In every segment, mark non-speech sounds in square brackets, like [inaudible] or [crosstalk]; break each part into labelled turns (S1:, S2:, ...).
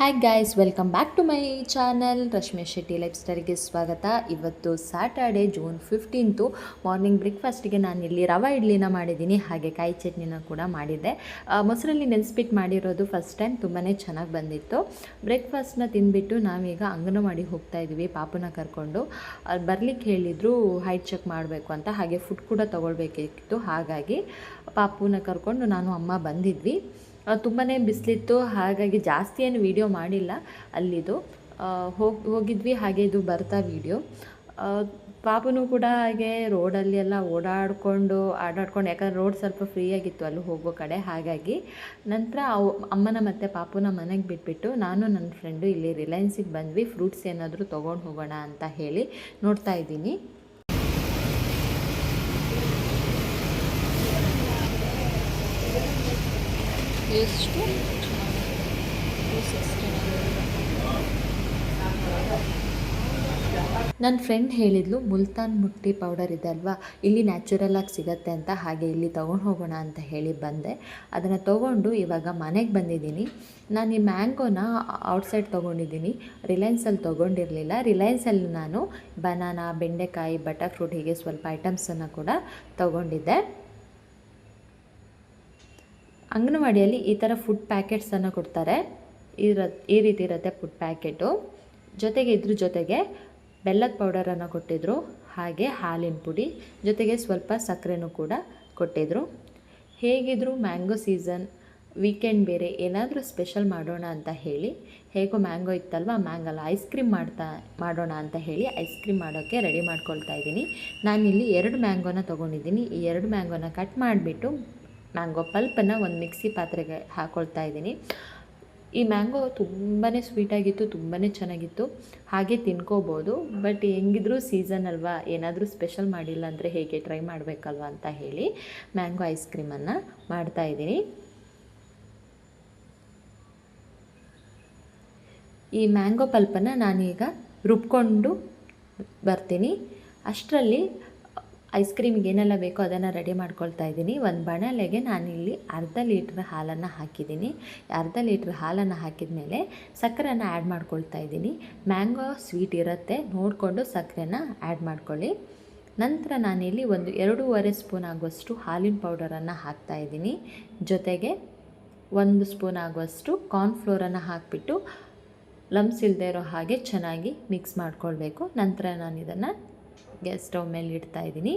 S1: Hi guys welcome back to my channel Rashmi Shetty life ಸ್ಟೈಲ್ಗೆ ಸ್ವಾಗತ. ಇವತ್ತು Saturday June fifteenth morning ಬ್ರೇಕ್ಫಾಸ್ಟಿಗೆ ನಾನು ಇಲ್ಲಿ ರವೆ ಇಡ್ಲಿನ ಮಾಡಿದ್ದೀನಿ. ಹಾಗೆ ಕಾಯಿ ಚಟ್ನಿನ ಕೂಡ ಮಾಡಿದ್ದೆ. ಮೊಸರಲ್ಲಿ ನೆನೆಸ್ಬಿಟ್ಟು ಮಾಡಿರೋದು ಫಸ್ಟ್ ಟೈಮ್ ತುಂಬಾ ಚೆನ್ನಾಗಿ ಬಂದಿತ್ತು. ಬ್ರೇಕ್ಫಾಸ್ಟ್ನ ತಿಂದುಬಿಟ್ಟು ನಾವೀಗ ಅಂಗನವಾಡಿ ಹೋಗ್ತಾ ಇದ್ದೀವಿ, ಪಾಪುನ ಕರ್ಕೊಂಡು. ಅಲ್ಲಿ ಬರ್ಲಿಕ್ಕೆ ಹೇಳಿದರು ಹೈಟ್ ಚೆಕ್ ಮಾಡಬೇಕು ಅಂತ, ಹಾಗೆ ಫುಡ್ ಕೂಡ ತೊಗೊಳ್ಬೇಕಿತ್ತು. ಹಾಗಾಗಿ ಪಾಪುನ ಕರ್ಕೊಂಡು ನಾನು ಅಮ್ಮ ಬಂದಿದ್ವಿ. ತುಂಬಾ ಬಿಸಿಲಿತ್ತು, ಹಾಗಾಗಿ ಜಾಸ್ತಿ ಏನು ವೀಡಿಯೋ ಮಾಡಿಲ್ಲ ಅಲ್ಲಿದು. ಹೋಗಿ, ಹೋಗಿದ್ವಿ, ಹಾಗೆ ಇದು ಬರ್ತಾ ವೀಡಿಯೋ ಪಾಪನೂ ಕೂಡ ಹಾಗೆ ರೋಡಲ್ಲಿ ಎಲ್ಲ ಓಡಾಡಿಕೊಂಡು ಆಡಾಡ್ಕೊಂಡು ಯಾಕಂದ್ರೆ ರೋಡ್ ಸ್ವಲ್ಪ ಫ್ರೀ ಆಗಿತ್ತು ಅಲ್ಲಿ ಹೋಗೋ ಕಡೆ, ಹಾಗಾಗಿ ನಂತರ ಅವು, ಅಮ್ಮನ ಮತ್ತು ಪಾಪುನ ಮನೆಗೆ ಬಿಟ್ಬಿಟ್ಟು ನಾನು ನನ್ನ ಫ್ರೆಂಡು ಇಲ್ಲಿ ರಿಲಯನ್ಸಿಗೆ ಬಂದ್ವಿ. ಫ್ರೂಟ್ಸ್ ಏನಾದರೂ ತೊಗೊಂಡು ಹೋಗೋಣ ಅಂತ ಹೇಳಿ ನೋಡ್ತಾ ಇದ್ದೀನಿ.
S2: ಎಷ್ಟು?
S1: ನನ್ನ ಫ್ರೆಂಡ್ ಹೇಳಿದ್ಲು, ಮುಲ್ತಾನ್ ಮುಟ್ಟಿ ಪೌಡರ್ ಇದೆ ಅಲ್ವಾ? ಇಲ್ಲಿ ನ್ಯಾಚುರಲ್ ಆಗಿ ಸಿಗತ್ತೆ ಅಂತ, ಹಾಗೆ ಇಲ್ಲಿ ತೊಗೊಂಡು ಹೋಗೋಣ ಅಂತ ಹೇಳಿ ಬಂದೆ. ಅದನ್ನು ತೊಗೊಂಡು ಇವಾಗ ಮನೆಗೆ ಬಂದಿದ್ದೀನಿ. ನಾನು ಈ ಮ್ಯಾಂಗೋನ ಔಟ್ಸೈಡ್ ತೊಗೊಂಡಿದ್ದೀನಿ. ರಿಲಯನ್ಸಲ್ಲಿ ತೊಗೊಂಡಿರಲಿಲ್ಲ. ರಿಲಯನ್ಸಲ್ಲಿ ನಾನು ಬನಾನಾ, ಬೆಂಡೆಕಾಯಿ ಬಟರ್ ಫ್ರೂಟ್ ಹೀಗೆ ಸ್ವಲ್ಪ ಐಟಮ್ಸನ್ನು ಕೂಡ ತೊಗೊಂಡಿದ್ದೆ. ಅಂಗನವಾಡಿಯಲ್ಲಿ ಈ ಥರ ಫುಡ್ ಪ್ಯಾಕೆಟ್ಸನ್ನು ಕೊಡ್ತಾರೆ. ಇರ, ಈ ರೀತಿ ಇರುತ್ತೆ ಫುಡ್ ಪ್ಯಾಕೆಟು ಜೊತೆಗೆ ಇದ್ರ ಜೊತೆಗೆ ಬೆಲ್ಲದ ಪೌಡರನ್ನು ಕೊಟ್ಟಿದ್ದರು ಹಾಗೆ ಹಾಲಿನ ಪುಡಿ, ಜೊತೆಗೆ ಸ್ವಲ್ಪ ಸಕ್ಕರೆನೂ ಕೂಡ ಕೊಟ್ಟಿದ್ದರು ಹೇಗಿದ್ರು ಮ್ಯಾಂಗೋ ಸೀಸನ್ ವೀಕೆಂಡ್ ಬೇರೆ ಏನಾದರೂ ಸ್ಪೆಷಲ್ ಮಾಡೋಣ ಅಂತ ಹೇಳಿ, ಹೇಗೋ ಮ್ಯಾಂಗೋ ಇತ್ತಲ್ವ ಮ್ಯಾಂಗಲ್ಲ ಐಸ್ ಕ್ರೀಮ್ ಮಾಡ್ತಾ, ಮಾಡೋಣ ಅಂತ ಹೇಳಿ ಐಸ್ ಕ್ರೀಮ್ ಮಾಡೋಕ್ಕೆ ರೆಡಿ ಮಾಡ್ಕೊಳ್ತಾ ಇದ್ದೀನಿ. ನಾನಿಲ್ಲಿ ಎರಡು ಮ್ಯಾಂಗೋನ ತೊಗೊಂಡಿದ್ದೀನಿ. ಈ ಎರಡು ಮ್ಯಾಂಗೋನ ಕಟ್ ಮಾಡಿಬಿಟ್ಟು ಮ್ಯಾಂಗೋ ಪಲ್ಪನ್ನು ಒಂದು ಮಿಕ್ಸಿ ಪಾತ್ರೆಗೆ ಹಾಕ್ಕೊಳ್ತಾ ಇದ್ದೀನಿ. ಈ ಮ್ಯಾಂಗೋ ತುಂಬಾ ಸ್ವೀಟಾಗಿತ್ತು ತುಂಬಾ ಚೆನ್ನಾಗಿತ್ತು. ಹಾಗೆ ತಿನ್ಕೋಬೋದು, ಬಟ್ ಹೆಂಗಿದ್ರೂ ಸೀಸನ್ ಅಲ್ವಾ, ಏನಾದರೂ ಸ್ಪೆಷಲ್ ಮಾಡಿಲ್ಲ ಅಂದರೆ ಹೇಗೆ ಟ್ರೈ ಮಾಡಬೇಕಲ್ವ ಅಂತ ಹೇಳಿ ಮ್ಯಾಂಗೋ ಐಸ್ ಕ್ರೀಮನ್ನು ಮಾಡ್ತಾಯಿದ್ದೀನಿ ಈ ಮ್ಯಾಂಗೋ ಪಲ್ಪನ್ನು ನಾನೀಗ ರುಬ್ಕೊಂಡು ಬರ್ತೀನಿ. ಅಷ್ಟರಲ್ಲಿ ಐಸ್ ಕ್ರೀಮ್ಗೆ ಏನೆಲ್ಲ ಬೇಕೋ ಅದನ್ನು ರೆಡಿ ಮಾಡ್ಕೊಳ್ತಾ ಇದ್ದೀನಿ. ಒಂದು ಬಣಲೆಗೆ ನಾನಿಲ್ಲಿ ಅರ್ಧ ಲೀಟ್ರ್ ಹಾಲನ್ನು ಹಾಕಿದ್ದೀನಿ. ಅರ್ಧ ಲೀಟ್ರ್ ಹಾಲನ್ನು ಹಾಕಿದ ಮೇಲೆ ಸಕ್ಕರೆನ ಆ್ಯಡ್ ಮಾಡ್ಕೊಳ್ತಾ ಇದ್ದೀನಿ. ಮ್ಯಾಂಗೋ ಸ್ವೀಟ್ ಇರುತ್ತೆ, ನೋಡಿಕೊಂಡು ಸಕ್ಕರೆನ ಆ್ಯಡ್ ಮಾಡ್ಕೊಳ್ಳಿ. ನಂತರ ನಾನಿಲ್ಲಿ ಒಂದು ಎರಡೂವರೆ ಸ್ಪೂನ್ ಆಗುವಷ್ಟು ಹಾಲಿನ ಪೌಡರನ್ನು ಹಾಕ್ತಾ ಇದ್ದೀನಿ. ಜೊತೆಗೆ ಒಂದು ಸ್ಪೂನ್ ಆಗುವಷ್ಟು ಕಾರ್ನ್ಫ್ಲೋರನ್ನು ಹಾಕಿಬಿಟ್ಟು ಲಮ್ಸ್ ಇಲ್ಲದೆ ಇರೋ ಹಾಗೆ ಚೆನ್ನಾಗಿ ಮಿಕ್ಸ್ ಮಾಡ್ಕೊಳ್ಬೇಕು. ನಂತರ ನಾನು ಇದನ್ನು ಗ್ಯಾಸ್ ಸ್ಟವ್ ಮೇಲೆ ಇಡ್ತಾ ಇದ್ದೀನಿ.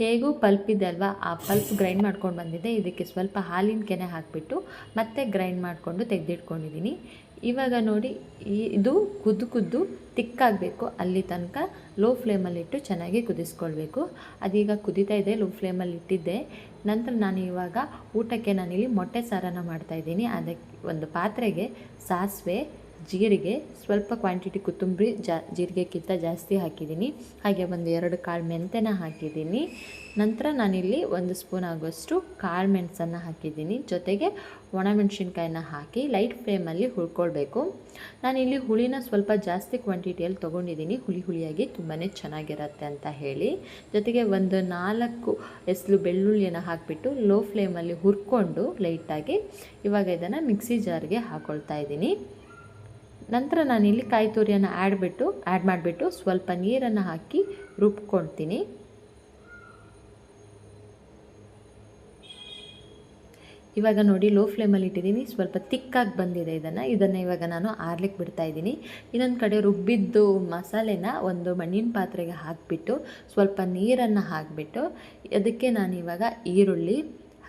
S1: ಹೇಗೂ ಪಲ್ಪ್ ಇದೆ ಅಲ್ವಾ ಆ ಪಲ್ಪ್ ಗ್ರೈಂಡ್ ಮಾಡ್ಕೊಂಡು ಬಂದಿದ್ದೆ. ಇದಕ್ಕೆ ಸ್ವಲ್ಪ ಹಾಲಿನ ಕೆನೆ ಹಾಕಿಬಿಟ್ಟು ಮತ್ತೆ ಗ್ರೈಂಡ್ ಮಾಡಿಕೊಂಡು ತೆಗೆದಿಟ್ಕೊಂಡಿದ್ದೀನಿ. ಇವಾಗ ನೋಡಿ, ಇದು ಕುದ್ದು ಕುದ್ದು ತಿಕ್ಕಾಗಬೇಕು. ಅಲ್ಲಿ ತನಕ ಲೋ ಫ್ಲೇಮಲ್ಲಿಟ್ಟು ಚೆನ್ನಾಗಿ ಕುದಿಸ್ಕೊಳ್ಬೇಕು. ಅದೀಗ ಕುದಿತಾ ಇದೆ ಲೋ ಫ್ಲೇಮಲ್ಲಿ ಇಟ್ಟಿದ್ದೆ. ನಂತರ ನಾನು ಇವಾಗ ಊಟಕ್ಕೆ ನಾನಿಲ್ಲಿ ಮೊಟ್ಟೆ ಸಾರನ್ನು ಮಾಡ್ತಾಯಿದ್ದೀನಿ ಅದಕ್ಕೆ ಒಂದು ಪಾತ್ರೆಗೆ ಸಾಸಿವೆ ಜೀರಿಗೆ, ಸ್ವಲ್ಪ ಕ್ವಾಂಟಿಟಿ ಕೊತ್ತಂಬರಿ ಜಾ, ಜೀರಿಗೆಕ್ಕಿಂತ ಜಾಸ್ತಿ ಹಾಕಿದ್ದೀನಿ. ಹಾಗೆ ಒಂದು ಎರಡು ಕಾಳು ಮೆಂತೆನ ಹಾಕಿದ್ದೀನಿ. ನಂತರ ನಾನಿಲ್ಲಿ ಒಂದು ಸ್ಪೂನ್ ಆಗುವಷ್ಟು ಕಾಳು ಮೆಣಸನ್ನು ಹಾಕಿದ್ದೀನಿ. ಜೊತೆಗೆ ಒಣಮೆಣಸಿನ್ಕಾಯಿನ ಹಾಕಿ ಲೈಟ್ ಫ್ಲೇಮಲ್ಲಿ ಹುಳ್ಕೊಳ್ಬೇಕು ನಾನಿಲ್ಲಿ ಹುಳಿನ ಸ್ವಲ್ಪ ಜಾಸ್ತಿ ಕ್ವಾಂಟಿಟಿಯಲ್ಲಿ ತೊಗೊಂಡಿದ್ದೀನಿ. ಹುಳಿ ಹುಳಿಯಾಗಿ ತುಂಬಾ ಚೆನ್ನಾಗಿರುತ್ತೆ ಅಂತ ಹೇಳಿ. ಜೊತೆಗೆ ಒಂದು ನಾಲ್ಕು ಎಸ್ಲು ಬೆಳ್ಳುಳ್ಳಿಯನ್ನು ಹಾಕಿಬಿಟ್ಟು ಲೋ ಫ್ಲೇಮಲ್ಲಿ ಹುರ್ಕೊಂಡು ಲೈಟಾಗಿ ಇವಾಗ ಇದನ್ನು ಮಿಕ್ಸಿ ಜಾರ್ಗೆ ಹಾಕ್ಕೊಳ್ತಾ ಇದ್ದೀನಿ. ನಂತರ ನಾನಿಲ್ಲಿ ಕಾಯಿ ತುರಿಯನ್ನು ಆಡ್ಬಿಟ್ಟು ಆ್ಯಡ್ ಮಾಡಿಬಿಟ್ಟು ಸ್ವಲ್ಪ ನೀರನ್ನು ಹಾಕಿ ರುಬ್ಕೊಳ್ತೀನಿ ಇವಾಗ ನೋಡಿ ಲೋ ಫ್ಲೇಮಲ್ಲಿ ಇಟ್ಟಿದ್ದೀನಿ. ಸ್ವಲ್ಪ ತಿಕ್ಕಾಗಿ ಬಂದಿದೆ ಇದನ್ನು. ಇದನ್ನು ಇವಾಗ ನಾನು ಆರ್ಲಿಕ್ಕೆ ಬಿಡ್ತಾ ಇದ್ದೀನಿ. ಇನ್ನೊಂದು ಕಡೆ ರುಬ್ಬಿದ್ದು ಮಸಾಲೆನ ಒಂದು ಮಣ್ಣಿನ ಪಾತ್ರೆಗೆ ಹಾಕಿಬಿಟ್ಟು ಸ್ವಲ್ಪ ನೀರನ್ನು ಹಾಕಿಬಿಟ್ಟು, ಅದಕ್ಕೆ ನಾನು ಇವಾಗ ಈರುಳ್ಳಿ,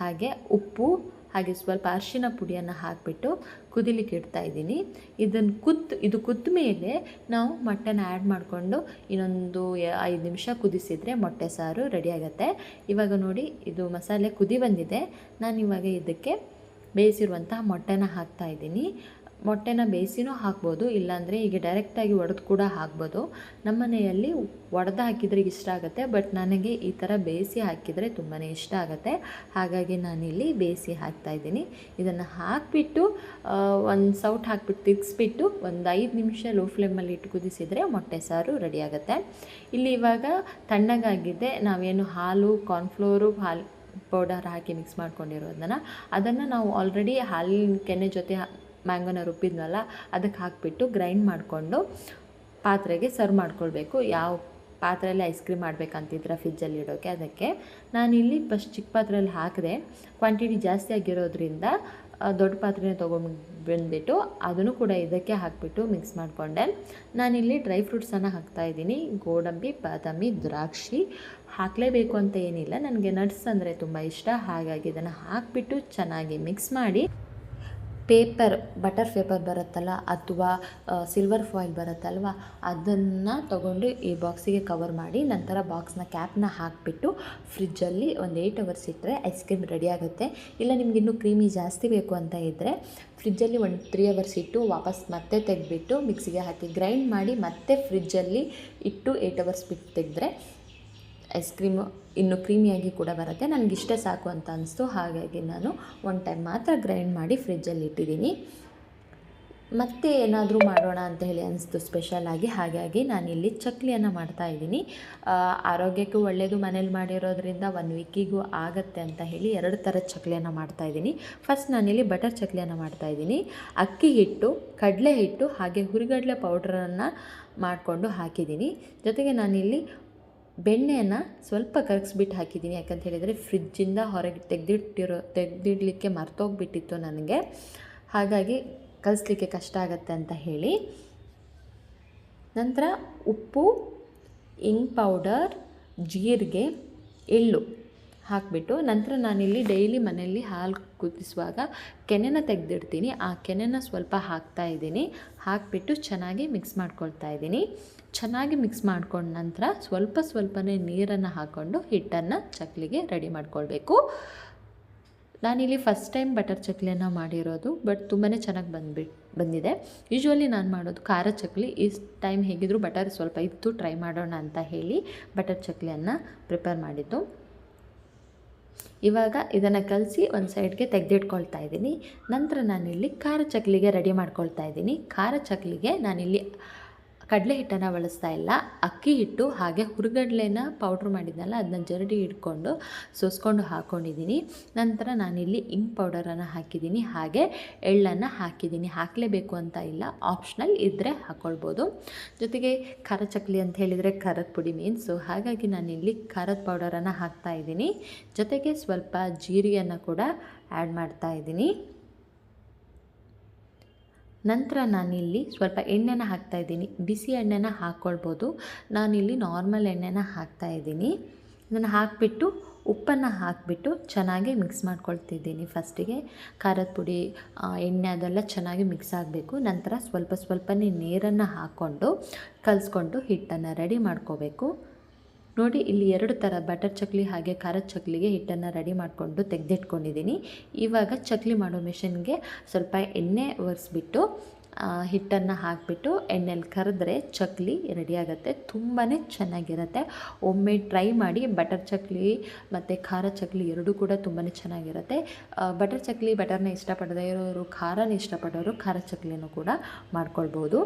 S1: ಹಾಗೆ ಉಪ್ಪು ಹಾಗೆ ಸ್ವಲ್ಪ ಅರಿಶಿನ ಪುಡಿಯನ್ನು ಹಾಕಿಬಿಟ್ಟು ಕುದಿಲಿಕ್ಕೆ ಇಡ್ತಾ ಇದ್ದೀನಿ. ಇದನ್ನು ಕುದ್ದು ಇದು ಕುದ್ದ ಮೇಲೆ ನಾವು ಮೊಟ್ಟೆನ ಆ್ಯಡ್ ಮಾಡಿಕೊಂಡು ಇನ್ನೊಂದು ಐದು ನಿಮಿಷ ಕುದಿಸಿದರೆ ಮೊಟ್ಟೆ ಸಾರು ರೆಡಿಯಾಗತ್ತೆ ಇವಾಗ ನೋಡಿ ಇದು ಮಸಾಲೆ ಕುದಿ ಬಂದಿದೆ. ನಾನು ಇವಾಗ ಇದಕ್ಕೆ ಬೇಯಿಸಿರುವಂತಹ ಮೊಟ್ಟೆನ ಹಾಕ್ತಾ ಇದ್ದೀನಿ. ಮೊಟ್ಟೆನ ಬೇಯಿಸಿನೂ ಹಾಕ್ಬೋದು, ಇಲ್ಲಾಂದರೆ ಈಗ ಡೈರೆಕ್ಟಾಗಿ ಒಡೆದು ಕೂಡ ಹಾಕ್ಬೋದು. ನಮ್ಮ ಮನೆಯಲ್ಲಿ ಒಡೆದು ಹಾಕಿದರೆ ಇಷ್ಟ ಆಗುತ್ತೆ ಬಟ್ ನನಗೆ ಈ ಥರ ಬೇಯಿಸಿ ಹಾಕಿದರೆ ತುಂಬಾ ಇಷ್ಟ ಆಗುತ್ತೆ. ಹಾಗಾಗಿ ನಾನಿಲ್ಲಿ ಬೇಯಿಸಿ ಹಾಕ್ತಾ ಇದ್ದೀನಿ. ಇದನ್ನು ಹಾಕಿಬಿಟ್ಟು ಒಂದು ಸೌಟ್ ಹಾಕ್ಬಿಟ್ಟು ತಿರ್ಗಿಸ್ಬಿಟ್ಟು ಒಂದು ಐದು ನಿಮಿಷ ಲೋ ಫ್ಲೇಮಲ್ಲಿ ಇಟ್ಟು ಕುದಿಸಿದರೆ ಮೊಟ್ಟೆ ಸಾರು ರೆಡಿ ಆಗುತ್ತೆ. ಇಲ್ಲಿ ಇವಾಗ ತಣ್ಣಗಾಗಿದೆ, ನಾವೇನು ಹಾಲು ಕಾರ್ನ್ಫ್ಲೋರು ಹಾಲು ಪೌಡರ್ ಹಾಕಿ ಮಿಕ್ಸ್ ಮಾಡ್ಕೊಂಡಿರೋದನ್ನ ಅದನ್ನು ನಾವು ಆಲ್ರೆಡಿ ಹಾಲಿನ ಕೆನೆ ಜೊತೆ ಮ್ಯಾಂಗೋನ ರುಬ್ಬಿದ್ನಲ್ಲ, ಅದಕ್ಕೆ ಹಾಕಿಬಿಟ್ಟು ಗ್ರೈಂಡ್ ಮಾಡಿಕೊಂಡು ಪಾತ್ರೆಗೆ ಸರ್ವ್ ಮಾಡ್ಕೊಳ್ಬೇಕು. ಯಾವ ಪಾತ್ರೆಯಲ್ಲಿ ಐಸ್ ಕ್ರೀಮ್ ಮಾಡಬೇಕಂತಿದ್ರೆ ಫ್ರಿಜ್ಜಲ್ಲಿ ಇಡೋಕ್ಕೆ ಅದಕ್ಕೆ ನಾನಿಲ್ಲಿ ಫಸ್ಟ್ ಚಿಕ್ಕ ಪಾತ್ರೆಯಲ್ಲಿ ಹಾಕಿದೆ, ಕ್ವಾಂಟಿಟಿ ಜಾಸ್ತಿ ಆಗಿರೋದ್ರಿಂದ ದೊಡ್ಡ ಪಾತ್ರೆನ ತೊಗೊಂಡು ಬಂದುಬಿಟ್ಟು ಅದನ್ನು ಕೂಡ ಇದಕ್ಕೆ ಹಾಕಿಬಿಟ್ಟು ಮಿಕ್ಸ್ ಮಾಡಿಕೊಂಡೆ. ನಾನಿಲ್ಲಿ ಡ್ರೈ ಫ್ರೂಟ್ಸನ್ನು ಹಾಕ್ತಾಯಿದ್ದೀನಿ ಗೋಡಂಬಿ, ಬಾದಾಮಿ, ದ್ರಾಕ್ಷಿ ಹಾಕಲೇಬೇಕು ಅಂತ ಏನಿಲ್ಲ. ನನಗೆ ನಟ್ಸ್ ಅಂದರೆ ತುಂಬ ಇಷ್ಟ. ಹಾಗಾಗಿ ಇದನ್ನು ಹಾಕಿಬಿಟ್ಟು ಚೆನ್ನಾಗಿ ಮಿಕ್ಸ್ ಮಾಡಿ ಪೇಪರ್, ಬಟರ್ ಪೇಪರ್ ಬರುತ್ತಲ್ಲ ಅಥವಾ ಸಿಲ್ವರ್ ಫಾಯಿಲ್ ಬರುತ್ತಲ್ವ? ಅದನ್ನು ತಗೊಂಡು ಈ ಬಾಕ್ಸಿಗೆ ಕವರ್ ಮಾಡಿ ನಂತರ ಬಾಕ್ಸ್ನ ಕ್ಯಾಪ್ನ ಹಾಕಿಬಿಟ್ಟು ಫ್ರಿಜ್ಜಲ್ಲಿ ಒಂದು ಏಯ್ಟ್ ಅವರ್ಸ್ ಇಟ್ಟರೆ ಐಸ್ ಕ್ರೀಮ್ ರೆಡಿ ಆಗುತ್ತೆ. ಇಲ್ಲ ನಿಮ್ಗೆ ಇನ್ನೂ ಕ್ರೀಮಿ ಜಾಸ್ತಿ ಬೇಕು ಅಂತ ಇದ್ದರೆ ಫ್ರಿಜ್ಜಲ್ಲಿ ಒಂದು ತ್ರೀ ಅವರ್ಸ್ ಇಟ್ಟು ವಾಪಸ್ ಮತ್ತೆ ತೆಗೆದ್ಬಿಟ್ಟು ಮಿಕ್ಸಿಗೆ ಹಾಕಿ ಗ್ರೈಂಡ್ ಮಾಡಿ ಮತ್ತೆ ಫ್ರಿಜ್ಜಲ್ಲಿ ಇಟ್ಟು ಏಯ್ಟ್ ಅವರ್ಸ್ ಬಿಟ್ಟು ತೆಗೆದ್ರೆ ಐಸ್ ಕ್ರೀಮು ಇನ್ನು ಕ್ರೀಮಿಯಾಗಿ ಕೂಡ ಬರುತ್ತೆ. ನನಗೆ ಇಷ್ಟೇ ಸಾಕು ಅಂತ ಅನಿಸ್ತು. ಹಾಗಾಗಿ ನಾನು ಒನ್ ಟೈಮ್ ಮಾತ್ರ ಗ್ರೈಂಡ್ ಮಾಡಿ ಫ್ರಿಜ್ಜಲ್ಲಿ ಇಟ್ಟಿದ್ದೀನಿ. ಮತ್ತೆ ಏನಾದರೂ ಮಾಡೋಣ ಅಂತ ಹೇಳಿ ಅನಿಸ್ತು ಸ್ಪೆಷಲಾಗಿ ಹಾಗಾಗಿ ನಾನಿಲ್ಲಿ ಚಕ್ಲಿಯನ್ನು ಮಾಡ್ತಾ ಇದ್ದೀನಿ. ಆ, ಆರೋಗ್ಯಕ್ಕೂ ಒಳ್ಳೆಯದು ಮನೇಲಿ ಮಾಡಿರೋದ್ರಿಂದ ಒನ್ ವೀಕಿಗೂ ಆಗತ್ತೆ ಅಂತ ಹೇಳಿ ಎರಡು ಥರದ ಚಕ್ಲಿಯನ್ನು ಮಾಡ್ತಾ ಇದ್ದೀನಿ. ಫಸ್ಟ್ ನಾನಿಲ್ಲಿ ಬಟರ್ ಚಕ್ಲಿಯನ್ನು ಮಾಡ್ತಾ ಇದ್ದೀನಿ. ಅಕ್ಕಿ ಹಿಟ್ಟು ಕಡಲೆ ಹಿಟ್ಟು ಹಾಗೆ ಹುರಿಗಡಲೆ ಪೌಡ್ರನ್ನು ಮಾಡಿಕೊಂಡು ಹಾಕಿದ್ದೀನಿ. ಜೊತೆಗೆ ನಾನಿಲ್ಲಿ ಬೆಣ್ಣೆಯನ್ನು ಸ್ವಲ್ಪ ಕರಗಿಸ್ಬಿಟ್ಟು ಹಾಕಿದ್ದೀನಿ. ಯಾಕಂತ ಹೇಳಿದರೆ ಫ್ರಿಜ್ಜಿಂದ ಹೊರಗೆ ತೆಗೆದಿಟ್ಟಿರೋ, ತೆಗೆದಿಡಲಿಕ್ಕೆ ಮರ್ತೋಗ್ಬಿಟ್ಟಿತ್ತು ನನಗೆ. ಹಾಗಾಗಿ ಕಲಿಸ್ಲಿಕ್ಕೆ ಕಷ್ಟ ಆಗುತ್ತೆ ಅಂತ ಹೇಳಿ. ನಂತರ ಉಪ್ಪು ಇಂಗ್ ಪೌಡರ್ ಜೀರಿಗೆ, ಎಳ್ಳು ಹಾಕಿಬಿಟ್ಟು ನಂತರ ನಾನಿಲ್ಲಿ ಡೈಲಿ ಮನೆಯಲ್ಲಿ ಹಾಲು ಕುದಿಸುವಾಗ ಕೆನೆನ ತೆಗೆದಿಡ್ತೀನಿ. ಆ ಕೆನೆನ ಸ್ವಲ್ಪ ಹಾಕ್ತಾ ಇದ್ದೀನಿ. ಹಾಕಿಬಿಟ್ಟು ಚೆನ್ನಾಗಿ ಮಿಕ್ಸ್ ಮಾಡ್ಕೊಳ್ತಾ ಇದ್ದೀನಿ. ಚೆನ್ನಾಗಿ ಮಿಕ್ಸ್ ಮಾಡ್ಕೊಂಡ ನಂತರ ಸ್ವಲ್ಪ ಸ್ವಲ್ಪನೇ ನೀರನ್ನು ಹಾಕ್ಕೊಂಡು ಹಿಟ್ಟನ್ನು ಚಕ್ಲಿಗೆ ರೆಡಿ ಮಾಡ್ಕೊಳ್ಬೇಕು. ನಾನಿಲ್ಲಿ ಫಸ್ಟ್ ಟೈಮ್ ಬಟರ್ ಚಕ್ಲಿಯನ್ನು ಮಾಡಿರೋದು ಬಟ್ ತುಂಬಾ ಚೆನ್ನಾಗಿ ಬಂದ್ಬಿಟ್ಟು ಬಂದಿದೆ. ಯೂಶ್ವಲಿ ನಾನು ಮಾಡೋದು ಖಾರ ಚಕ್ಲಿ. ಈ ಟೈಮ್ ಹೇಗಿದ್ರು ಬಟರ್ ಸ್ವಲ್ಪ ಇತ್ತು ಟ್ರೈ ಮಾಡೋಣ ಅಂತ ಹೇಳಿ ಬಟರ್ ಚಕ್ಲಿಯನ್ನು ಪ್ರಿಪೇರ್ ಮಾಡಿದ್ದು. ಇವಾಗ ಇದನ್ನು ಕಲಸಿ ಒಂದು ಸೈಡ್ಗೆ ತೆಗೆದಿಟ್ಕೊಳ್ತಾ ಇದ್ದೀನಿ. ನಂತರ ನಾನಿಲ್ಲಿ ಖಾರ ಚಕ್ಲಿಗೆ ರೆಡಿ ಮಾಡ್ಕೊಳ್ತಾ ಇದ್ದೀನಿ. ಖಾರ ಚಕ್ಲಿಗೆ ನಾನಿಲ್ಲಿ ಕಡಲೆ ಹಿಟ್ಟನ್ನು ಬಳಸ್ತಾ ಇಲ್ಲ. ಅಕ್ಕಿ ಹಿಟ್ಟು ಹಾಗೆ ಹುರುಗಡ್ಲೆನ ಪೌಡ್ರ್ ಮಾಡಿದ್ನಲ್ಲ ಅದನ್ನ ಜರಡಿ ಇಟ್ಕೊಂಡು ಸೋಸ್ಕೊಂಡು ಹಾಕ್ಕೊಂಡಿದ್ದೀನಿ ನಂತರ ನಾನಿಲ್ಲಿ ಇಂಕ್ ಪೌಡರನ್ನು ಹಾಕಿದ್ದೀನಿ ಹಾಗೆ ಎಳ್ಳನ್ನು ಹಾಕಿದ್ದೀನಿ ಹಾಕಲೇಬೇಕು ಅಂತ ಇಲ್ಲ. ಆಪ್ಷನಲ್ ಇದ್ದರೆ ಹಾಕ್ಕೊಳ್ಬೋದು ಜೊತೆಗೆ ಖಾರ ಚಕ್ಲಿ ಅಂತ ಹೇಳಿದರೆ ಖಾರದ ಪುಡಿ ಮೀನ್ಸು ಹಾಗಾಗಿ ನಾನಿಲ್ಲಿ ಖಾರದ ಪೌಡರನ್ನು ಹಾಕ್ತಾ ಇದ್ದೀನಿ ಜೊತೆಗೆ ಸ್ವಲ್ಪ ಜೀರಿಗೆಯನ್ನು ಕೂಡ ಆ್ಯಡ್ ಮಾಡ್ತಾ ಇದ್ದೀನಿ ನಂತರ ನಾನಿಲ್ಲಿ ಸ್ವಲ್ಪ ಎಣ್ಣೆನ ಹಾಕ್ತಾ ಇದ್ದೀನಿ. ಬಿಸಿ ಎಣ್ಣೆನ ಹಾಕ್ಕೊಳ್ಬೋದು ನಾನಿಲ್ಲಿ ನಾರ್ಮಲ್ ಎಣ್ಣೆನ ಹಾಕ್ತಾ ಇದ್ದೀನಿ. ಇದನ್ನು ಹಾಕಿಬಿಟ್ಟು ಉಪ್ಪನ್ನು ಹಾಕಿಬಿಟ್ಟು ಚೆನ್ನಾಗಿ ಮಿಕ್ಸ್ ಮಾಡ್ಕೊಳ್ತಿದ್ದೀನಿ. ಫಸ್ಟಿಗೆ ಖಾರದ ಪುಡಿ ಎಣ್ಣೆ ಅದೆಲ್ಲ ಚೆನ್ನಾಗಿ ಮಿಕ್ಸ್ ಆಗಬೇಕು. ನಂತರ ಸ್ವಲ್ಪ ಸ್ವಲ್ಪನೇ ನೀರನ್ನು ಹಾಕ್ಕೊಂಡು, ಕಲಿಸ್ಕೊಂಡು ಹಿಟ್ಟನ್ನು ರೆಡಿ ಮಾಡ್ಕೋಬೇಕು. ನೋಡಿ, ಇಲ್ಲಿ ಎರಡು ಥರ ಬಟರ್ ಚಕ್ಲಿ ಹಾಗೆ ಖಾರದ ಚಕ್ಲಿಗೆ ಹಿಟ್ಟನ್ನು ರೆಡಿ ಮಾಡಿಕೊಂಡು ತೆಗೆದಿಟ್ಕೊಂಡಿದ್ದೀನಿ. ಇವಾಗ ಚಕ್ಲಿ ಮಾಡೋ ಮಿಷನ್ಗೆ ಸ್ವಲ್ಪ ಎಣ್ಣೆ ಒರೆಸ್ಬಿಟ್ಟು ಹಿಟ್ಟನ್ನು ಹಾಕಿಬಿಟ್ಟು ಎಣ್ಣೆಲಿ ಕರೆದ್ರೆ ಚಕ್ಲಿ ರೆಡಿ ಆಗುತ್ತೆ. ತುಂಬಾ ಚೆನ್ನಾಗಿರುತ್ತೆ. ಒಮ್ಮೆ ಟ್ರೈ ಮಾಡಿ ಬಟರ್ ಚಕ್ಲಿ ಮತ್ತು ಖಾರ ಚಕ್ಲಿ ಎರಡೂ ಕೂಡ ತುಂಬಾ ಚೆನ್ನಾಗಿರುತ್ತೆ. ಬಟರ್ ಚಕ್ಲಿ, ಬಟರ್ನ ಇಷ್ಟಪಡದೇ ಇರೋರು, ಖಾರನ ಇಷ್ಟಪಡೋರು ಖಾರ ಚಕ್ಲಿನೂ ಕೂಡ ಮಾಡ್ಕೊಳ್ಬೋದು.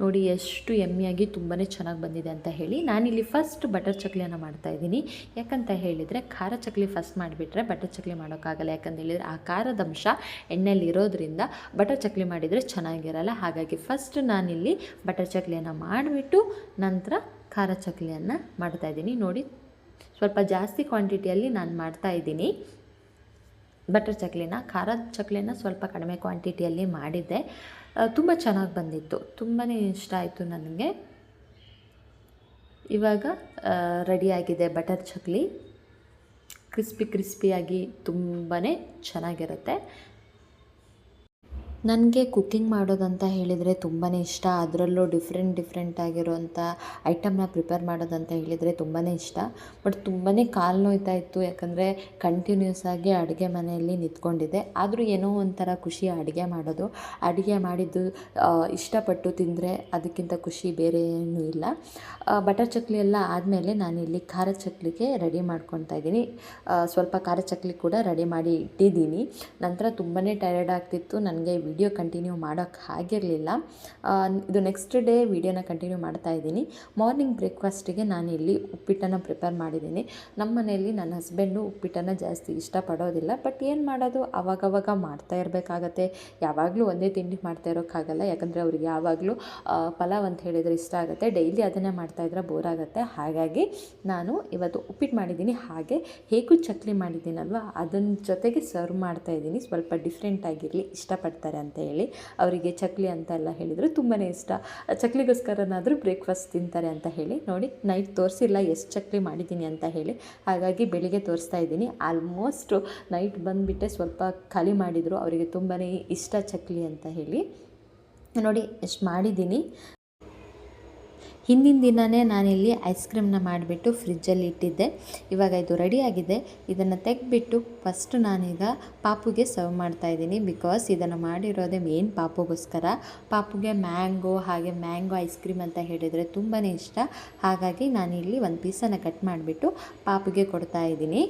S1: ನೋಡಿ, ಎಷ್ಟು ಎಮ್ಮಿಯಾಗಿ ತುಂಬಾ ಚೆನ್ನಾಗಿ ಬಂದಿದೆ ಅಂತ ಹೇಳಿ ನಾನಿಲ್ಲಿ ಫಸ್ಟ್ ಬಟರ್ ಚಕ್ಲಿಯನ್ನು ಮಾಡ್ತಾ ಇದ್ದೀನಿ. ಯಾಕಂತ ಹೇಳಿದರೆ, ಖಾರ ಚಕ್ಲಿ ಫಸ್ಟ್ ಮಾಡಿಬಿಟ್ರೆ ಬಟರ್ ಚಕ್ಲಿ ಮಾಡೋಕ್ಕಾಗಲ್ಲ. ಯಾಕಂತ ಹೇಳಿದರೆ, ಆ ಖಾರದ ಅಂಶ ಎಣ್ಣೆಯಲ್ಲಿ ಇರೋದ್ರಿಂದ ಬಟರ್ ಚಕ್ಲಿ ಮಾಡಿದರೆ ಚೆನ್ನಾಗಿರಲ್ಲ. ಹಾಗಾಗಿ ಫಸ್ಟ್ ನಾನಿಲ್ಲಿ ಬಟರ್ ಚಕ್ಲಿಯನ್ನು ಮಾಡಿಬಿಟ್ಟು ನಂತರ ಖಾರ ಚಕ್ಲಿಯನ್ನು ಮಾಡ್ತಾ ಇದ್ದೀನಿ. ನೋಡಿ, ಸ್ವಲ್ಪ ಜಾಸ್ತಿ ಕ್ವಾಂಟಿಟಿಯಲ್ಲಿ ನಾನು ಮಾಡ್ತಾ ಇದ್ದೀನಿ. ಬಟರ್ ಚಕ್ಲಿನ ಖಾರದ ಚಕ್ಲಿನ ಸ್ವಲ್ಪ ಕಡಿಮೆ ಕ್ವಾಂಟಿಟಿಯಲ್ಲಿ ಮಾಡಿದ್ದೆ. ತುಂಬ ಚೆನ್ನಾಗಿ ಬಂದಿತ್ತು. ತುಂಬಾ ಇಷ್ಟ ಆಯಿತು ನನಗೆ. ಇವಾಗ ರೆಡಿಯಾಗಿದೆ ಬಟರ್ ಚಕ್ಲಿ. ಕ್ರಿಸ್ಪಿ ಕ್ರಿಸ್ಪಿಯಾಗಿ ತುಂಬಾ ಚೆನ್ನಾಗಿರುತ್ತೆ. ನನಗೆ ಕುಕ್ಕಿಂಗ್ ಮಾಡೋದಂತ ಹೇಳಿದರೆ ತುಂಬಾ ಇಷ್ಟ. ಅದರಲ್ಲೂ ಡಿಫ್ರೆಂಟ್ ಡಿಫ್ರೆಂಟ್ ಆಗಿರುವಂಥ ಐಟಮ್ನ ಪ್ರಿಪೇರ್ ಮಾಡೋದಂತ ಹೇಳಿದರೆ ತುಂಬಾ ಇಷ್ಟ. ಬಟ್ ತುಂಬಾ ಕಾಲು ನೋಯ್ತಾ ಇತ್ತು ಯಾಕಂದರೆ ಕಂಟಿನ್ಯೂಸ್ ಆಗಿ ಅಡುಗೆ ಮನೆಯಲ್ಲಿ ನಿಂತ್ಕೊಂಡಿದ್ದೆ. ಆದರೂ ಏನೋ ಒಂಥರ ಖುಷಿ ಅಡುಗೆ ಮಾಡೋದು. ಅಡುಗೆ ಮಾಡಿದ್ದು ಇಷ್ಟಪಟ್ಟು ತಿಂದರೆ ಅದಕ್ಕಿಂತ ಖುಷಿ ಬೇರೆ ಏನೂ ಇಲ್ಲ. ಬಟರ್ ಚಕ್ಲಿ ಎಲ್ಲ ಆದಮೇಲೆ ನಾನಿಲ್ಲಿ ಖಾರ ಚಕ್ಲಿಗೆ ರೆಡಿ ಮಾಡ್ಕೊತಾ ಇದ್ದೀನಿ. ಸ್ವಲ್ಪ ಖಾರ ಚಕ್ಲಿ ಕೂಡ ರೆಡಿ ಮಾಡಿ ಇಟ್ಟಿದ್ದೀನಿ. ನಂತರ ತುಂಬಾ ಟಯರ್ಡ್ ಆಗ್ತಿತ್ತು. ನನಗೆ ವಿಡಿಯೋ ಕಂಟಿನ್ಯೂ ಮಾಡೋಕ್ಕೆ ಆಗಿರಲಿಲ್ಲ. ಇದು ನೆಕ್ಸ್ಟ್ ಡೇ ವಿಡಿಯೋನ ಕಂಟಿನ್ಯೂ ಮಾಡ್ತಾ ಇದ್ದೀನಿ. ಮಾರ್ನಿಂಗ್ ಬ್ರೇಕ್ಫಾಸ್ಟಿಗೆ ನಾನು ಇಲ್ಲಿ ಉಪ್ಪಿಟ್ಟನ್ನು ಪ್ರಿಪೇರ್ ಮಾಡಿದ್ದೀನಿ. ನಮ್ಮ ಮನೆಯಲ್ಲಿ ನನ್ನ ಹಸ್ಬೆಂಡು ಉಪ್ಪಿಟ್ಟನ್ನು ಜಾಸ್ತಿ ಇಷ್ಟಪಡೋದಿಲ್ಲ. ಬಟ್ ಏನು ಮಾಡೋದು? ಅವಾಗವಾಗ ಮಾಡ್ತಾ ಇರಬೇಕಾಗತ್ತೆ. ಯಾವಾಗಲೂ ಒಂದೇ ತಿಂಡಿ ಮಾಡ್ತಾ ಇರೋಕ್ಕಾಗಲ್ಲ. ಯಾಕಂದರೆ ಅವ್ರಿಗೆ ಯಾವಾಗಲೂ ಪಲಾವ್ ಅಂತ ಹೇಳಿದರೆ ಇಷ್ಟ ಆಗುತ್ತೆ. ಡೈಲಿ ಅದನ್ನೇ ಮಾಡ್ತಾಯಿದ್ರೆ ಬೋರ್ ಆಗುತ್ತೆ. ಹಾಗಾಗಿ ನಾನು ಇವತ್ತು ಉಪ್ಪಿಟ್ಟು ಮಾಡಿದ್ದೀನಿ. ಹಾಗೆ ಹೇಗೂ ಚಕ್ಲಿ ಮಾಡಿದ್ದೀನಲ್ವ? ಅದನ್ನ ಜೊತೆಗೆ ಸರ್ವ್ ಮಾಡ್ತಾ ಇದ್ದೀನಿ. ಸ್ವಲ್ಪ ಡಿಫ್ರೆಂಟ್ ಆಗಿರಲಿ. ಇಷ್ಟಪಡ್ತಾರೆ ಅಂತ ಹೇಳಿ ಅವರಿಗೆ ಚಕ್ಲಿ ಅಂತ ಎಲ್ಲ ಹೇಳಿದರು. ತುಂಬಾ ಇಷ್ಟ. ಚಕ್ಲಿಗೋಸ್ಕರನಾದರೂ ಬ್ರೇಕ್ಫಾಸ್ಟ್ ತಿಂತಾರೆ ಅಂತ ಹೇಳಿ. ನೋಡಿ ನೈಟ್ ತೋರಿಸಿಲ್ಲ, ಎಷ್ಟು ಚಕ್ಲಿ ಮಾಡಿದ್ದೀನಿ ಅಂತ ಹೇಳಿ. ಹಾಗಾಗಿ ಬೆಳಿಗ್ಗೆ ತೋರಿಸ್ತಾ ಇದ್ದೀನಿ. ಆಲ್ಮೋಸ್ಟ್ ನೈಟ್ ಬಂದುಬಿಟ್ಟೆ ಸ್ವಲ್ಪ ಖಾಲಿ ಮಾಡಿದರು. ಅವರಿಗೆ ತುಂಬಾ ಇಷ್ಟ ಚಕ್ಲಿ ಅಂತ ಹೇಳಿ. ನೋಡಿ, ಎಷ್ಟು ಮಾಡಿದ್ದೀನಿ ಹಿಂದಿನ ದಿನವೇ ನಾನಿಲ್ಲಿ ಐಸ್ ಕ್ರೀಮ್ನ ಮಾಡಿಬಿಟ್ಟು ಫ್ರಿಜ್ಜಲ್ಲಿ ಇಟ್ಟಿದ್ದೆ. ಇವಾಗ ಇದು ರೆಡಿಯಾಗಿದೆ ಇದನ್ನು ತೆಗೆದ್ಬಿಟ್ಟು ಫಸ್ಟ್ ನಾನೀಗ ಪಾಪುಗೆ ಸರ್ವ್ ಮಾಡ್ತಾ ಇದ್ದೀನಿ. ಬಿಕಾಸ್ ಇದನ್ನು ಮಾಡಿರೋದೇ ಮೇನ್ ಪಾಪುಗೋಸ್ಕರ. ಪಾಪುಗೆ ಮ್ಯಾಂಗೋ ಹಾಗೆ ಮ್ಯಾಂಗೋ ಐಸ್ ಕ್ರೀಮ್ ಅಂತ ಹೇಳಿದರೆ ತುಂಬಾ ಇಷ್ಟ. ಹಾಗಾಗಿ ನಾನಿಲ್ಲಿ ಒಂದು ಪೀಸನ್ನು ಕಟ್ ಮಾಡಿಬಿಟ್ಟು ಪಾಪುಗೆ ಕೊಡ್ತಾ ಇದ್ದೀನಿ.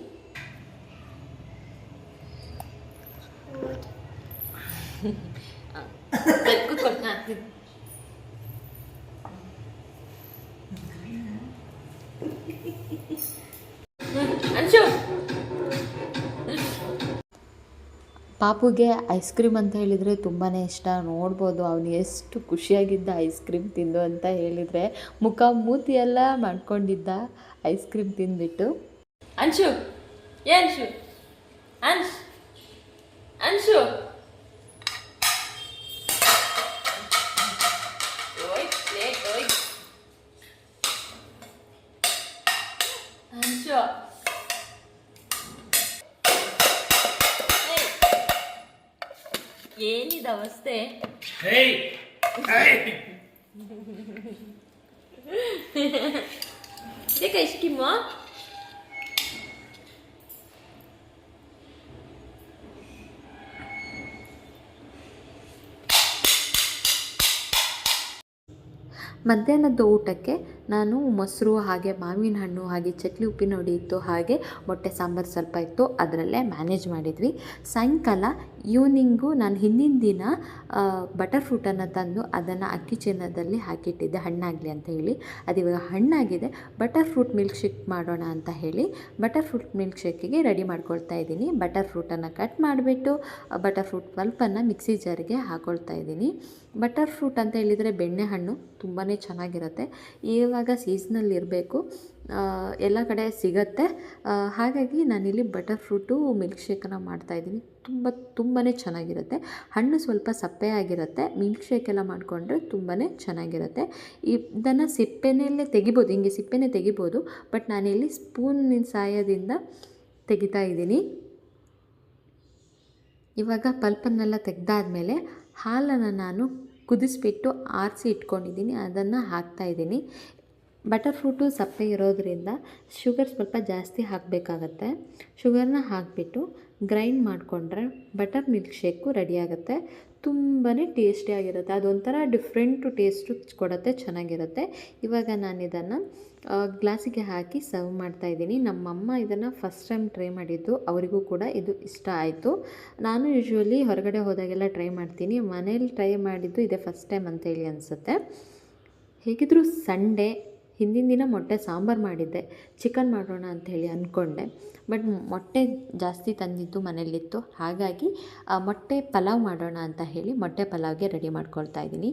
S1: [laughs] ಪಾಪುಗೆ ಐಸ್ ಕ್ರೀಮ್ ಅಂತ ಹೇಳಿದರೆ ತುಂಬಾ ಇಷ್ಟ. ನೋಡ್ಬೋದು, ಅವನು ಎಷ್ಟು ಖುಷಿಯಾಗಿದ್ದ ಐಸ್ ಕ್ರೀಮ್ ತಿಂದು ಅಂತ ಹೇಳಿದರೆ ಮುಖ ಮೂತಿ ಎಲ್ಲ ಮಾಡ್ಕೊಂಡಿದ್ದ ಐಸ್ ಕ್ರೀಮ್ ತಿಂದ್ಬಿಟ್ಟು.
S2: ಅನ್ಶು ಏ ಅನ್ಶ್ ಅನ್ಶು ಏನಿದೆ ಅವಸ್ಥೆ? ಐಸ್ ಕ್ರೀಮು
S1: ಮಧ್ಯಾಹ್ನದ ಊಟಕ್ಕೆ ನಾನು ಮೊಸರು ಹಾಗೆ ಮಾವಿನ ಹಣ್ಣು ಹಾಗೆ ಚಟ್ಲಿ ಉಪ್ಪಿನ ಹುಡಿ ಇತ್ತು ಹಾಗೆ ಮೊಟ್ಟೆ ಸಾಂಬಾರು ಸ್ವಲ್ಪ ಇತ್ತು, ಅದರಲ್ಲೇ ಮ್ಯಾನೇಜ್ ಮಾಡಿದ್ವಿ. ಸಾಯಂಕಾಲ ಈವ್ನಿಂಗು ನಾನು ಹಿಂದಿನ ದಿನ ಬಟರ್ ಫ್ರೂಟನ್ನು ತಂದು ಅದನ್ನು ಅಕ್ಕಿ ಚಿನ್ನದಲ್ಲಿ ಹಾಕಿಟ್ಟಿದ್ದೆ, ಹಣ್ಣಾಗಲಿ ಅಂತ ಹೇಳಿ. ಅದು ಇವಾಗ ಹಣ್ಣಾಗಿದೆ. ಬಟರ್ ಫ್ರೂಟ್ ಮಿಲ್ಕ್ ಶೇಕ್ ಮಾಡೋಣ ಅಂತ ಹೇಳಿ ಬಟರ್ ಫ್ರೂಟ್ ಮಿಲ್ಕ್ ಶೇಕಿಗೆ ರೆಡಿ ಮಾಡ್ಕೊಳ್ತಾ ಇದ್ದೀನಿ. ಬಟರ್ ಫ್ರೂಟನ್ನು ಕಟ್ ಮಾಡಿಬಿಟ್ಟು ಬಟರ್ ಫ್ರೂಟ್ ಪಲ್ಪನ್ನು ಮಿಕ್ಸಿ ಜಾರಿಗೆ ಹಾಕೊಳ್ತಾ ಇದ್ದೀನಿ. ಬಟರ್ ಫ್ರೂಟ್ ಅಂತ ಹೇಳಿದರೆ ಬೆಣ್ಣೆ ಹಣ್ಣು ತುಂಬಾ ಚೆನ್ನಾಗಿರುತ್ತೆ. ಇವಾಗ ಸೀಸ್ನಲ್ಲಿ ಇರಬೇಕು. ಎಲ್ಲ ಕಡೆ ಸಿಗತ್ತೆ. ಹಾಗಾಗಿ ನಾನಿಲ್ಲಿ ಬಟರ್ ಫ್ರೂಟು ಮಿಲ್ಕ್ ಶೇಕನ್ನು ಮಾಡ್ತಾಯಿದ್ದೀನಿ ತುಂಬ ತುಂಬಾ ಚೆನ್ನಾಗಿರುತ್ತೆ. ಹಣ್ಣು ಸ್ವಲ್ಪ ಸಪ್ಪೆ ಆಗಿರುತ್ತೆ. ಮಿಲ್ಕ್ ಶೇಕ್ ಎಲ್ಲ ಮಾಡಿಕೊಂಡ್ರೆ ತುಂಬಾ ಚೆನ್ನಾಗಿರುತ್ತೆ. ಇದನ್ನು ಸಿಪ್ಪೆನಲ್ಲೇ ತೆಗಿಬೋದು. ಹಿಂಗೆ ಸಿಪ್ಪೆನೇ ತೆಗಿಬೋದು. ಬಟ್ ನಾನಿಲ್ಲಿ ಸ್ಪೂನಿನ ಸಹಾಯದಿಂದ ತೆಗಿತಾ ಇದ್ದೀನಿ. ಇವಾಗ ಪಲ್ಪನ್ನೆಲ್ಲ ತೆಗೆದಾದ್ಮೇಲೆ ಹಾಲನ್ನು ನಾನು ಕುದಿಸ್ಬಿಟ್ಟು ಆರಿಸಿ ಇಟ್ಕೊಂಡಿದ್ದೀನಿ. ಅದನ್ನು ಹಾಕ್ತಾಯಿದ್ದೀನಿ ಬಟರ್ ಫ್ರೂಟು ಸಪ್ಪೆ ಇರೋದ್ರಿಂದ ಶುಗರ್ ಸ್ವಲ್ಪ ಜಾಸ್ತಿ ಹಾಕಬೇಕಾಗತ್ತೆ. ಶುಗರ್ನ ಹಾಕಿಬಿಟ್ಟು ಗ್ರೈಂಡ್ ಮಾಡಿಕೊಂಡ್ರೆ ಬಟರ್ ಮಿಲ್ಕ್ ಶೇಕು ರೆಡಿಯಾಗುತ್ತೆ ತುಂಬಾ ಟೇಸ್ಟಿಯಾಗಿರುತ್ತೆ ಅದೊಂಥರ ಡಿಫ್ರೆಂಟು ಟೇಸ್ಟು ಕೊಡುತ್ತೆ, ಚೆನ್ನಾಗಿರುತ್ತೆ. ಇವಾಗ ನಾನು ಇದನ್ನು ಗ್ಲಾಸಿಗೆ ಹಾಕಿ ಸರ್ವ್ ಮಾಡ್ತಾ ಇದ್ದೀನಿ. ನಮ್ಮಮ್ಮ ಇದನ್ನು ಫಸ್ಟ್ ಟೈಮ್ ಟ್ರೈ ಮಾಡಿದ್ದು. ಅವರಿಗೂ ಕೂಡ ಇದು ಇಷ್ಟ ಆಯಿತು. ನಾನು ಯೂಶ್ವಲಿ ಹೊರಗಡೆ ಹೋದಾಗೆಲ್ಲ ಟ್ರೈ ಮಾಡ್ತೀನಿ. ಮನೇಲಿ ಟ್ರೈ ಮಾಡಿದ್ದು ಇದೇ ಫಸ್ಟ್ ಟೈಮ್ ಅಂತೇಳಿ ಅನಿಸುತ್ತೆ. ಹೇಗಿದ್ದರೂ ಸಂಡೇ ಹಿಂದಿನ ದಿನ ಮೊಟ್ಟೆ ಸಾಂಬಾರು ಮಾಡಿದ್ದೆ. ಚಿಕನ್ ಮಾಡೋಣ ಅಂಥೇಳಿ ಅಂದ್ಕೊಂಡೆ ಬಟ್ ಮೊಟ್ಟೆ ಜಾಸ್ತಿ ತಂದಿದ್ದು ಮನೇಲಿತ್ತು ಹಾಗಾಗಿ ಮೊಟ್ಟೆ ಪಲಾವ್ ಮಾಡೋಣ ಅಂತ ಹೇಳಿ ಮೊಟ್ಟೆ ಪಲಾವ್ಗೆ ರೆಡಿ ಮಾಡ್ಕೊಳ್ತಾ ಇದ್ದೀನಿ.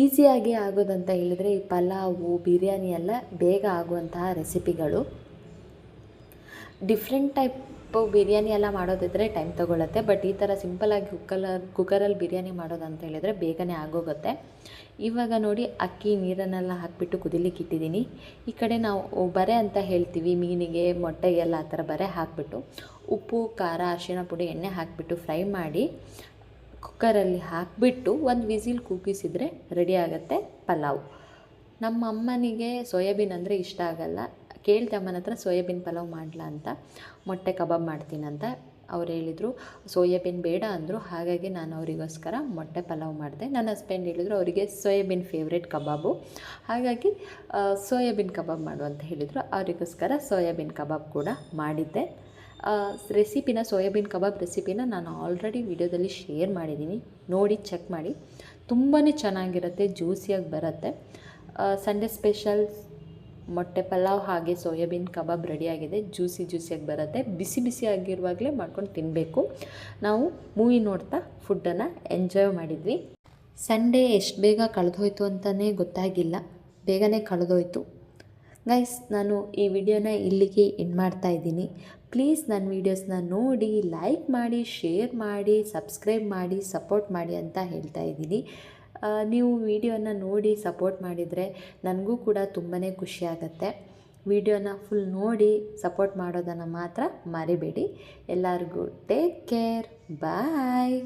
S1: ಈಸಿಯಾಗಿ ಆಗೋದಂತ ಹೇಳಿದರೆ ಈ ಪಲಾವು, ಬಿರಿಯಾನಿ ಎಲ್ಲ ಬೇಗ ಆಗುವಂತಹ ರೆಸಿಪಿಗಳು ಡಿಫ್ರೆಂಟ್ ಟೈಪ್ ಬಿರಿಯಾನಿ ಎಲ್ಲ ಮಾಡೋದಿದ್ರೆ ಟೈಮ್ ತೊಗೊಳತ್ತೆ. ಬಟ್ ಈ ಥರ ಸಿಂಪಲಾಗಿ ಕುಕ್ಕಲ್ಲ ಕುಕ್ಕರಲ್ಲಿ ಬಿರಿಯಾನಿ ಮಾಡೋದಂತ ಹೇಳಿದರೆ ಬೇಗನೆ ಆಗೋಗುತ್ತೆ. ಇವಾಗ ನೋಡಿ ಅಕ್ಕಿ ನೀರನ್ನೆಲ್ಲ ಹಾಕಿಬಿಟ್ಟು ಕುದಿಲಿಕ್ಕೆ ಇಟ್ಟಿದ್ದೀನಿ. ಈ ಕಡೆ ನಾವು ಬರೆ ಅಂತ ಹೇಳ್ತೀವಿ. ಮೀನಿಗೆ, ಮೊಟ್ಟೆಗೆಲ್ಲ ಆ ಥರ ಬರೆ ಹಾಕಿಬಿಟ್ಟು ಉಪ್ಪು, ಖಾರ ಅರಿಶಿನ ಪುಡಿ, ಎಣ್ಣೆ ಹಾಕಿಬಿಟ್ಟು ಫ್ರೈ ಮಾಡಿ ಕುಕ್ಕರಲ್ಲಿ ಹಾಕಿಬಿಟ್ಟು ಒಂದು ವಿಸಿಲ್ ಕೂಗಿಸಿದರೆ ರೆಡಿ ಆಗುತ್ತೆ ಪಲಾವ್. ನಮ್ಮ ಅಮ್ಮನಿಗೆ ಸೋಯಾಬೀನ್ ಅಂದರೆ ಇಷ್ಟ ಆಗಲ್ಲ. ಕೇಳ್ತೆ ಅಮ್ಮನ ಹತ್ರ ಸೋಯಾಬೀನ್ ಪಲಾವ್ ಮಾಡಲಾ ಅಂತ, ಮೊಟ್ಟೆ ಕಬಾಬ್ ಮಾಡ್ತೀನಂತ ಅವ್ರು ಹೇಳಿದರು. ಸೋಯಾಬೀನ್ ಬೇಡ ಅಂದರು, ಹಾಗಾಗಿ ನಾನು ಅವರಿಗೋಸ್ಕರ ಮೊಟ್ಟೆ ಪಲಾವ್ ಮಾಡಿದೆ. ನನ್ನ ಹಸ್ಬೆಂಡ್ ಹೇಳಿದರು, ಅವರಿಗೆ ಸೋಯಾಬೀನ್ ಫೇವ್ರೇಟ್ ಕಬಾಬು. ಹಾಗಾಗಿ ಸೋಯಾಬೀನ್ ಕಬಾಬ್ ಮಾಡು ಅಂತ ಹೇಳಿದರು. ಅವರಿಗೋಸ್ಕರ ಸೋಯಾಬೀನ್ ಕಬಾಬ್ ಕೂಡ ಮಾಡಿದ್ದೆ. ರೆಸಿಪಿನ ಸೋಯಾಬೀನ್ ಕಬಾಬ್ ರೆಸಿಪಿನ ನಾನು ಆಲ್ರೆಡಿ ವಿಡಿಯೋದಲ್ಲಿ ಶೇರ್ ಮಾಡಿದ್ದೀನಿ. ನೋಡಿ ಚೆಕ್ ಮಾಡಿ. ತುಂಬಾ ಚೆನ್ನಾಗಿರುತ್ತೆ ಜ್ಯೂಸಿಯಾಗಿ ಬರುತ್ತೆ. ಸಂಡೇ ಸ್ಪೆಷಲ್ ಮೊಟ್ಟೆ ಪಲಾವ್ ಹಾಗೆ ಸೋಯಾಬೀನ್ ಕಬಾಬ್ ರೆಡಿಯಾಗಿದೆ. ಜ್ಯೂಸಿ ಜ್ಯೂಸಿಯಾಗಿ ಬರುತ್ತೆ. ಬಿಸಿ ಬಿಸಿ ಆಗಿರುವಾಗಲೇ ಮಾಡ್ಕೊಂಡು ತಿನ್ನಬೇಕು ನಾವು ಮೂವಿ ನೋಡ್ತಾ ಫುಡ್ಡನ್ನು ಎಂಜಾಯ್ ಮಾಡಿದ್ವಿ. ಸಂಡೇ ಎಷ್ಟು ಬೇಗ ಕಳೆದೋಯ್ತು ಅಂತಲೇ ಗೊತ್ತಾಗಿಲ್ಲ. ಬೇಗನೆ ಕಳೆದೋಯ್ತು. ಗೈಸ್, ನಾನು ಈ ವಿಡಿಯೋನ ಇಲ್ಲಿಗೆ ಎಂಡ್ ಮಾಡ್ತಾ ಇದ್ದೀನಿ. ಪ್ಲೀಸ್ ನನ್ನ ವೀಡಿಯೋಸ್ನ ನೋಡಿ ಲೈಕ್ ಮಾಡಿ, ಶೇರ್ ಮಾಡಿ, ಸಬ್ಸ್ಕ್ರೈಬ್ ಮಾಡಿ, ಸಪೋರ್ಟ್ ಮಾಡಿ ಅಂತ ಹೇಳ್ತಾ ಇದ್ದೀನಿ. ನೀವು ವಿಡಿಯೋನ ನೋಡಿ ಸಪೋರ್ಟ್ ಮಾಡಿದರೆ ನನಗೂ ಕೂಡ ತುಂಬಾ ಖುಷಿಯಾಗತ್ತೆ ವಿಡಿಯೋನ ಫುಲ್ ನೋಡಿ ಸಪೋರ್ಟ್ ಮಾಡೋದನ್ನು ಮಾತ್ರ ಮರಿಬೇಡಿ. ಎಲ್ಲರಿಗೂ ಟೇಕ್ ಕೇರ್ ಬಾಯ್